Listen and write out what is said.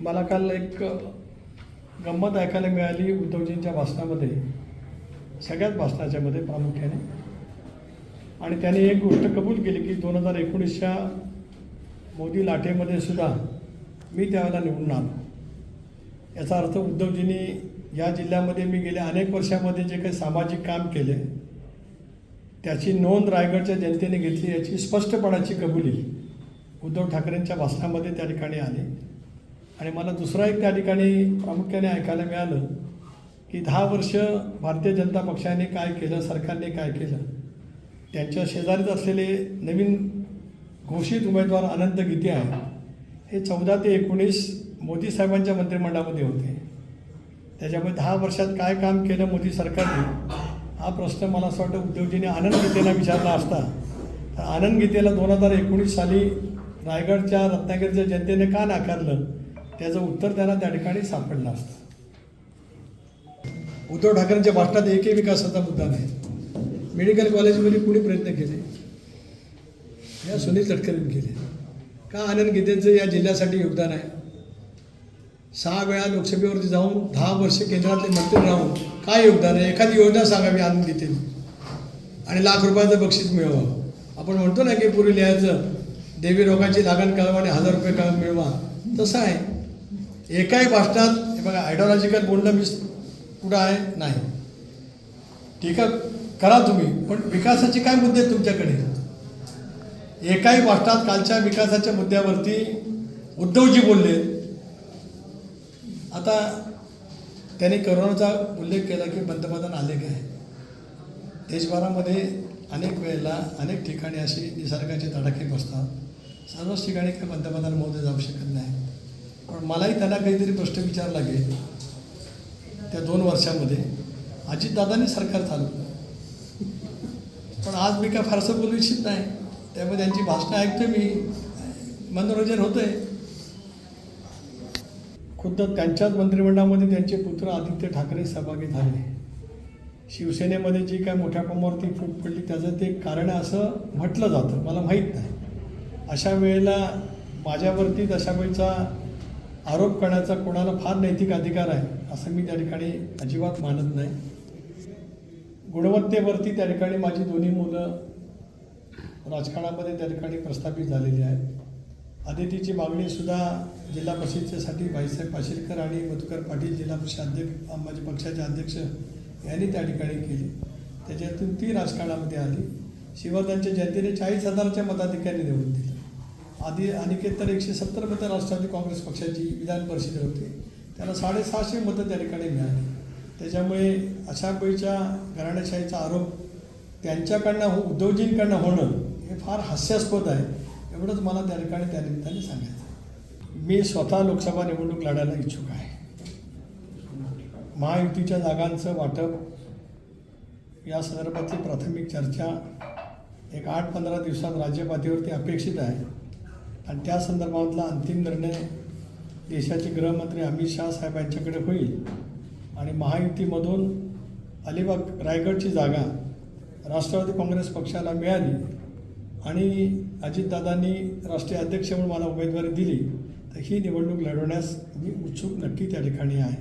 मला काल एक गंमत ऐकायला मिळाली उद्धवजींच्या भाषणामध्ये सगळ्याच भाषणाच्यामध्ये प्रामुख्याने. आणि त्याने एक गोष्ट कबूल केली की दोन हजार एकोणीसच्या मोदी लाटेमध्ये सुद्धा मी त्यावेळेला निवडून आलो. याचा अर्थ उद्धवजींनी या जिल्ह्यामध्ये मी गेल्या अनेक वर्षामध्ये जे काही सामाजिक काम केले त्याची नोंद रायगडच्या जनतेने घेतली याची स्पष्टपणाची कबुली उद्धव ठाकरेंच्या भाषणामध्ये त्या ठिकाणी आली. आणि मला दुसरा एक त्या ठिकाणी प्रामुख्याने ऐकायला मिळालं की दहा वर्ष भारतीय जनता पक्षाने काय केलं सरकारने काय केलं? त्यांच्या शेजारीच असलेले नवीन घोषित उमेदवार अनंत गीते आहे हे चौदा ते एकोणीस मोदी साहेबांच्या मंत्रिमंडळामध्ये होते. त्याच्यामुळे दहा वर्षात काय काम केलं मोदी सरकारने? हा प्रश्न मला असं वाटतं उद्योगजीने आनंद गीतेला विचारला असता. तर आनंद गीतेला दोन हजार एकोणीस साली रायगडच्या रत्नागिरीच्या जनतेने का नाकारलं? त्याचं उत्तर त्यांना त्या ठिकाणी सापडलं असतं. उद्धव ठाकरेंच्या भाषणात एकही विकासाचा मुद्दा नाही. मेडिकल कॉलेजमध्ये कुणी प्रयत्न केले? या सुनील तटकरेंनी केले. का आनंद गीतेचं या जिल्ह्यासाठी योगदान आहे? सहा वेळा लोकसभेवरती जाऊन दहा वर्ष केंद्रातले मंत्री राहून काय योगदान आहे? एखादी योजना सांगावी आनंद गीतेने. आणि लाख रुपयाचं बक्षीस मिळवा आपण म्हणतो ना की पूर्वी लिहायचं देवी रोगाची लागण कळवा आणि हजार रुपये काम मिळवा. तसं आहे. एकाही भाषणात हे बघा आयडिओलॉजिकल बोलणं मी कुठं आहे? नाही. ठीक आहे? करा तुम्ही. पण विकासाचे काय मुद्दे आहेत तुमच्याकडे? एकाही भाषणात कालच्या विकासाच्या मुद्द्यावरती उद्धवजी बोलले. आता त्याने करोनाचा उल्लेख केला की पंतप्रधान आले काय? देशभरामध्ये अनेक वेळेला अनेक ठिकाणी अशी निसर्गाचे तडाखे बसतात. सर्वच ठिकाणी काही पंतप्रधान मोदी जाऊ शकत नाही. पण मलाही त्यांना काहीतरी प्रश्न विचारला लागेल. त्या दोन वर्षामध्ये. अजितदादांनी सरकार चालवलं पण आज मी काय फारसं बोलू इच्छित नाही. त्यामुळे त्यांची भाषणं ऐकतो मी. मनोरंजन होतंय. खुद्द त्यांच्याच मंत्रिमंडळामध्ये त्यांचे पुत्र आदित्य ठाकरे सहभागी झाले. शिवसेनेमध्ये जी काय मोठ्या प्रमाणावरती फूट पडली त्याचं ते कारण असं म्हटलं जातं. मला माहीत नाही. अशा वेळेला माझ्यावरती तशा वेळेचा आरोप करण्याचा कोणाला फार नैतिक अधिकार आहे असं मी त्या ठिकाणी अजिबात मानत नाही. गुणवत्तेवरती त्या ठिकाणी माझी दोन्ही मुलं राजकारणामध्ये त्या ठिकाणी प्रस्थापित झालेली आहेत. आदितीची मागणीसुद्धा जिल्हा परिषदेसाठी भाईसाहेब पाशिलकर आणि मधुकर पाटील जिल्हा परिषद अध्यक्ष माझे पक्षाचे अध्यक्ष यांनी त्या ठिकाणी केली. त्याच्यातून ती राजकारणामध्ये आली. शिवराजांच्या जनतेने चाळीस हजाराच्या मताधिकारी निवडून दिली. आधी अनिकेत तर एकशे सत्तर मतं राष्ट्रवादी काँग्रेस पक्षाची विधान परिषद होती. त्याला साडेसहाशे मतं त्या ठिकाणी मिळाली. त्याच्यामुळे अशा वेळच्या घराणेशाहीचा आरोप त्यांच्याकडनं हो उद्धवजींकडनं होणं हे फार हास्यास्पद आहे. एवढंच मला त्या ठिकाणी त्या निमित्ताने सांगायचं मी स्वतः लोकसभा निवडणूक लढायला इच्छुक आहे. महायुतीच्या जागांचं वाटप या संदर्भातली प्राथमिक चर्चा एक आठ पंधरा दिवसात राज्यपातळीवरती अपेक्षित आहे. आणि त्या संदर्भातला अंतिम निर्णय देशाचे गृहमंत्री अमित शाह साहेब यांच्याकडे होईल. आणि महायुतीमधून अलिबाग रायगडची जागा राष्ट्रवादी काँग्रेस पक्षाला मिळाली आणि अजितदादांनी राष्ट्रीय अध्यक्ष म्हणून मला उमेदवारी दिली तर ही निवडणूक लढवण्यास मी उत्सुक नक्की त्या ठिकाणी आहे.